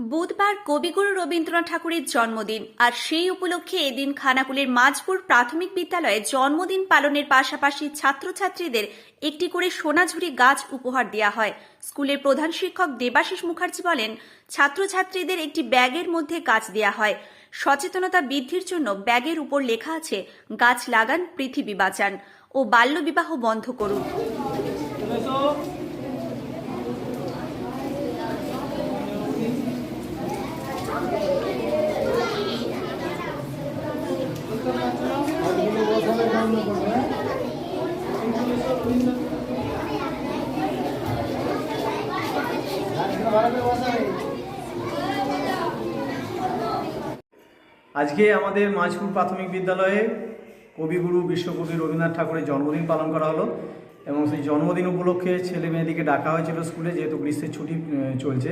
বুধবার কবিগুরু রবীন্দ্রনাথ ঠাকুরের জন্মদিন, আর সেই উপলক্ষে এদিন খানাকুলের মাঝপুর প্রাথমিক বিদ্যালয়ে জন্মদিন পালনের পাশাপাশি ছাত্রছাত্রীদের একটি করে সোনাঝুরি গাছ উপহার দেওয়া হয়। স্কুলের প্রধান শিক্ষক দেবাশিস মুখার্জি বলেন, ছাত্রছাত্রীদের একটি ব্যাগের মধ্যে গাছ দেওয়া হয়। সচেতনতা বৃদ্ধির জন্য ব্যাগের উপর লেখা আছে, গাছ লাগান, পৃথিবী বাঁচান। ও বাল্যবিবাহ বন্ধ করুন। আজকে আমাদের মাঝপুর প্রাথমিক বিদ্যালয়ে কবিগুরু বিশ্বকবি রবীন্দ্রনাথ ঠাকুরের জন্মদিন পালন করা হলো এবং সেই জন্মদিন উপলক্ষে ছেলে মেয়েদিকে ডাকা হয়েছিল স্কুলে, যেহেতু গ্রীষ্মের ছুটি চলছে।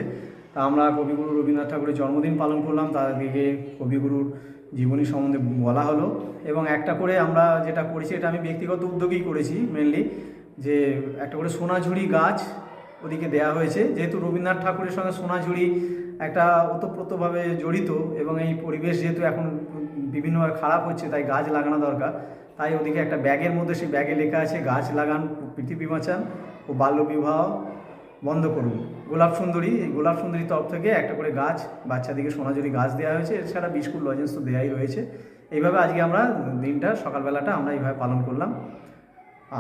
তা আমরা কবিগুরু রবীন্দ্রনাথ ঠাকুরের জন্মদিন পালন করলাম। তাদেরকে কবিগুরুর জীবনী সম্বন্ধে বলা হলো এবং একটা করে আমরা যেটা করেছি, এটা আমি ব্যক্তিগত উদ্যোগেই করেছি মেনলি যে একটা করে সোনাঝুরি গাছ ওদিকে দেয়া হয়েছে। যেহেতু রবীন্দ্রনাথ ঠাকুরের সঙ্গে সোনাঝুরি একটা ওতপ্রোতভাবে জড়িত এবং এই পরিবেশ যেহেতু এখন বিভিন্নভাবে খারাপ হচ্ছে, তাই গাছ লাগানো দরকার। তাই ওদিকে একটা ব্যাগের মধ্যে সেই ব্যাগে লেখা আছে, গাছ লাগান, পৃথিবী বাঁচান ও বাল্যবিবাহ বন্ধ করুন। গোলাপ সুন্দরী, এই গোলাপ সুন্দরীর তরফ থেকে একটা করে গাছ, বাচ্চাদিকে সোনাঝুরি গাছ দেওয়া হয়েছে। এছাড়া বিস্কুট, লজেন্স তো দেওয়াই রয়েছে। এইভাবে আজকে আমরা দিনটা, সকালবেলাটা আমরা এইভাবে পালন করলাম।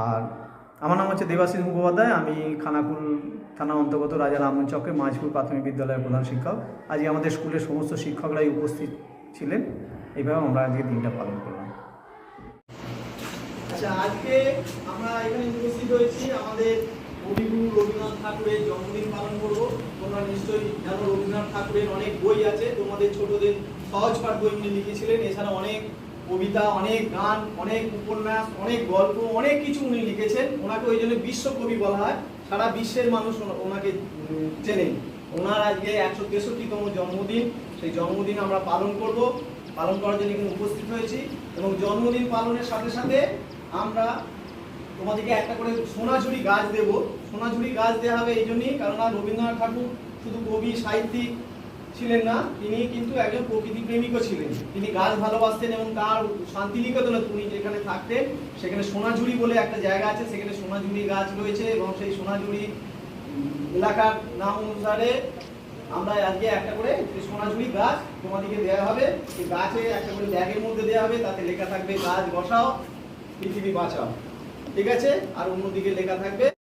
আর আমার নাম হচ্ছে দেবাশিস মুখোপাধ্যায়। আমি খানাকুল থানা অন্তর্গত রাজা রামন মাঝপুর প্রাথমিক বিদ্যালয়ের প্রধান শিক্ষক। আজকে আমাদের স্কুলের সমস্ত শিক্ষকরাই উপস্থিত ছিলেন। এইভাবে আমরা আজকে দিনটা পালন করলাম। আচ্ছা আজকে আমরা এখানে উপস্থিত হয়েছি। আমাদের কবিগুরু রবীন্দ্রনাথ ঠাকুরের জন্মদিন পালন করব। তোমরা নিশ্চয়ই জানো রবীন্দ্রনাথ ঠাকুরের অনেক বই আছে। তোমাদের ছোটদের সহজ পাঠ বই উনি লিখেছিলেন। এছাড়া অনেক কবিতা, অনেক গান, অনেক উপন্যাস, অনেক গল্প, অনেক কিছু উনি লিখেছেন। ওনাকে ওই জন্য বিশ্বকবি বলা হয়। সারা বিশ্বের মানুষ ওনাকে চেনেন ওনার আজকে একশো তেষট্টিতম জন্মদিন। সেই জন্মদিন আমরা পালন করব। পালন করার জন্য এখানে উপস্থিত হয়েছি। এবং জন্মদিন পালনের সাথে সাথে আমরা তোমাদেরকে একটা করে সোনাঝুরি গাছ দেব। সোনাঝুরি গাছ দেওয়া হবে এই জন্যই। কেননা রবীন্দ্রনাথ ঠাকুর শুধু কবি, সাহিত্যিক ছিলেন না। তিনি কিন্তু একজন প্রকৃতি প্রেমিকও ছিলেন। তিনি গাছ ভালোবাসতেন এবং তার শান্তিনিকেতনে তিনি যেখানে থাকতেন, সেখানে সোনাঝুরি বলে একটা জায়গা আছে। সেখানে সোনাঝুরি গাছ রয়েছে এবং সেই সোনাঝুরি এলাকার নাম অনুসারে আমরা আজকে একটা করে সোনাঝুরি গাছ তোমাদেরকে দেওয়া হবে। সেই গাছে একটা করে ব্যাগের মধ্যে দেওয়া হবে। তাতে লেখা থাকবে, গাছ বসাও, পৃথিবী বাঁচাও। ঠিক আছে? আর অন্যদিকে লেখা থাকবে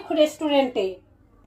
মৈখ রেস্টুরেন্টে